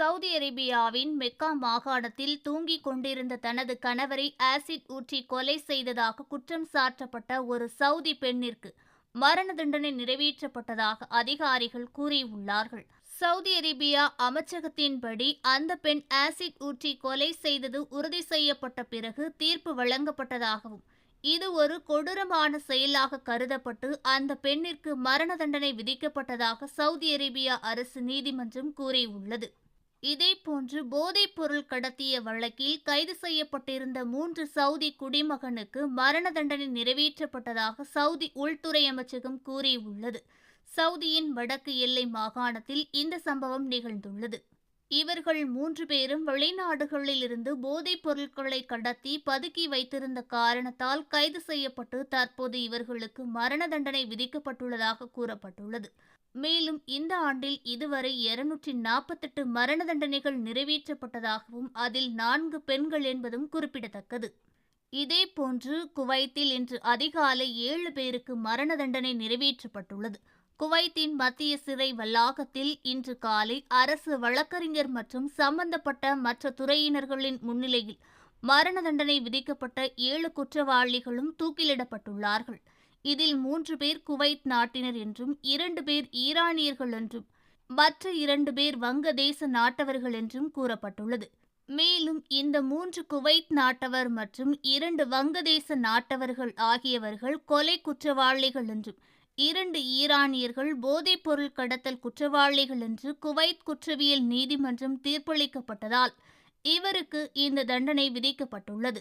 Saudi அரேபியாவின் Mecca மாகாணத்தில் தூங்கிக் கொண்டிருந்த தனது கணவரை ஆசிட் ஊற்றி கொலை செய்ததாக குற்றம் சாட்டப்பட்ட ஒரு சவுதி பெண்ணிற்கு மரண தண்டனை நிறைவேற்றப்பட்டதாக அதிகாரிகள் கூறியுள்ளார்கள். சவுதி அரேபியா அமைச்சகத்தின்படி அந்த பெண் ஆசிட் ஊற்றி கொலை செய்தது உறுதி செய்யப்பட்ட பிறகு தீர்ப்பு வழங்கப்பட்டதாகவும் இது ஒரு கொடூரமான செயலாக கருதப்பட்டு அந்த பெண்ணிற்கு மரண தண்டனை விதிக்கப்பட்டதாக சவுதி அரேபியா அரசு நீதிமன்றம் கூறியுள்ளது. இதேபோன்று போதைப் பொருள் கடத்திய வழக்கில் கைது செய்யப்பட்டிருந்த மூன்று சவுதி குடிமகனுக்கு மரண தண்டனை நிறைவேற்றப்பட்டதாக சவுதி உள்துறை அமைச்சகம் கூறியுள்ளது. சவுதியின் வடக்கு எல்லை மாகாணத்தில் இந்த சம்பவம் நிகழ்ந்துள்ளது. இவர்கள் மூன்று பேரும் வெளிநாடுகளில் இருந்து போதைப் பொருட்களை கடத்தி பதுக்கி வைத்திருந்த காரணத்தால் கைது செய்யப்பட்டு தற்போது இவர்களுக்கு மரண தண்டனை விதிக்கப்பட்டுள்ளதாக கூறப்பட்டுள்ளது. மேலும் இந்த ஆண்டில் இதுவரை இருநூற்றி நாற்பத்தெட்டு மரண தண்டனைகள் நிறைவேற்றப்பட்டதாகவும் அதில் நான்கு பெண்கள் என்பதும் குறிப்பிடத்தக்கது. இதேபோன்று குவைத்தில் இன்று அதிகாலை ஏழு பேருக்கு மரண தண்டனை நிறைவேற்றப்பட்டுள்ளது. குவைத்தின் மத்திய சிறை வளாகத்தில் இன்று காலை அரசு வழக்கறிஞர் மற்றும் சம்பந்தப்பட்ட மற்ற துறையினர்களின் முன்னிலையில் மரண தண்டனை விதிக்கப்பட்ட ஏழு குற்றவாளிகளும் தூக்கிலிடப்பட்டுள்ளார்கள். இதில் மூன்று பேர் குவைத் நாட்டினர் என்றும் இரண்டு பேர் ஈரானியர்கள் என்றும் மற்ற இரண்டு பேர் வங்கதேச நாட்டவர்கள் என்றும் கூறப்பட்டுள்ளது. மேலும் இந்த மூன்று குவைத் நாட்டவர் மற்றும் இரண்டு வங்கதேச நாட்டவர்கள் ஆகியவர்கள் கொலை குற்றவாளிகள் என்றும் இரண்டு ஈரானியர்கள் போதைப் பொருள் கடத்தல் குற்றவாளிகள் என்று குவைத் குற்றவியல் நீதிமன்றம் தீர்ப்பளிக்கப்பட்டதால் இவருக்கு இந்த தண்டனை விதிக்கப்பட்டுள்ளது.